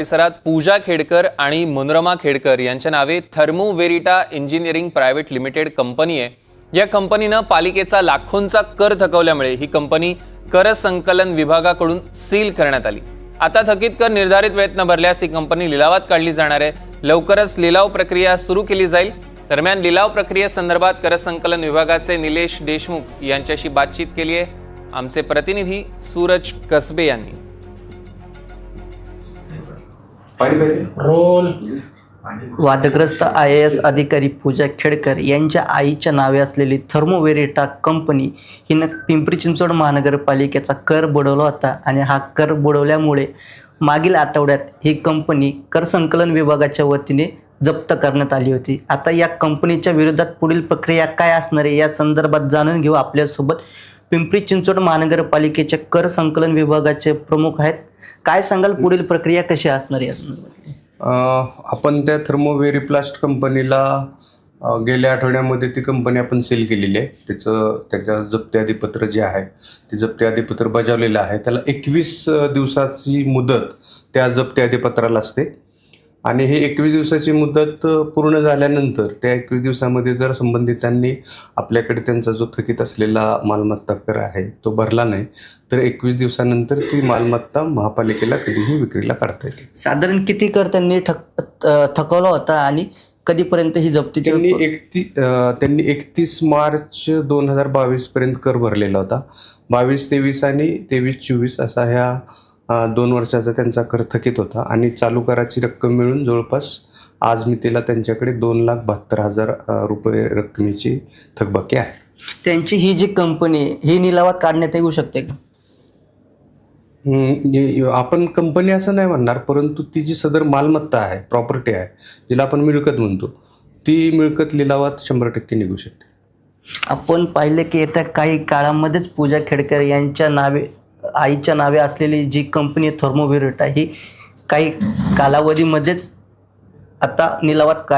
परिसरात पूजा खेडकर आणि मनोरमा खेडकर यांच्या नावे thermo verita engineering private limited company आहे. या कंपनीनं पालिकेचा लाखोंचा कर थकवल्यामुळे ही कंपनी कर संकलन विभागाकडून सील करण्यात आली. आता थकीत कर निर्धारित वेळेत न भरल्यास ही कंपनी लिलावात काढली जाणार आहे. लवकरच लिलाव प्रक्रिया सुरू केली जाईल. दरम्यान लिलाव प्रक्रियेसंदर्भात कर संकलन विभागाचे निलेश देशमुख यांच्याशी बातचीत केली आहे. आमचे प्रतिनिधी सूरज कसबे यांनी. रोल. वादग्रस्त आय ए एस अधिकारी पूजा खेडकर यांच्या आईच्या नावे असलेली थर्मोवेरिटा कंपनी हिनं पिंपरी चिंचवड महानगरपालिकेचा कर बुडवला होता आणि हा कर बुडवल्यामुळे मागील आठवड्यात ही कंपनी कर संकलन विभागाच्या वतीने जप्त करण्यात आली होती. आता या कंपनीच्या विरोधात पुढील प्रक्रिया काय असणार आहे या संदर्भात जाणून घेऊ आपल्यासोबत पिंपरी चिंचवड महानगरपालिकेचे कर संकलन विभागाचे प्रमुख आहेत. काय सांगाल पुढील प्रक्रिया कशी असणार आहे या आपण त्या थर्मोवेरिप्लास्ट कंपनीला गेल्या आठवड्यामध्ये ती कंपनी आपण सेल केलेली आहे. त्याचं त्याच्या जप्ती आधीपत्र जे आहे ते जप्ती आधीपत्र बजावलेलं आहे. त्याला एकवीस दिवसाची मुदत त्या जप्ती अधिपत्राला असते. आणि हे एकवीस दिवसाची मुदत पूर्ण झाल्यानंतर त्या एकवीस दिवसामध्ये जर संबंधितांनी आपल्याकडे त्यांचा जो थकीत असलेला मालमत्ता कर आहे तो भरला नाही तर एकवीस दिवसानंतर ती मालमत्ता महापालिकेला कधीही विक्रीला काढता येते. साधारण किती कर त्यांनी ठक थकवला होता आणि कधीपर्यंत ही जप्तीची त्यांनी एकती त्यांनी एकतीस मार्च दोन हजार बावीस पर्यंत कर भरलेला होता. बावीस तेवीस आणि तेवीस चोवीस असा ह्या दोन वर्षाचा त्यांचा कर थकीत होता आणि चालू कराची रक्कम मिळून जवळपास आज मी तिला त्यांच्याकडे दोन लाख बहात्तर हजार रुपये रकमेची थकबाकी आहे. त्यांची ही जी कंपनी ही निलावात काढण्यात येऊ शकते का? आपण कंपनी असं नाही म्हणणार परंतु ती जी सदर मालमत्ता आहे प्रॉपर्टी आहे जिला आपण मिळकत म्हणतो ती मिळकत लिलावात शंभर टक्के निघू शकते. आपण पाहिले की येत्या काही काळामध्येच पूजा खेडकर यांच्या नावे आईच्या नावे असलेली जी कंपनी थर्मोव्हिरटा ही काही कालावधीमध्येच आता निलावात का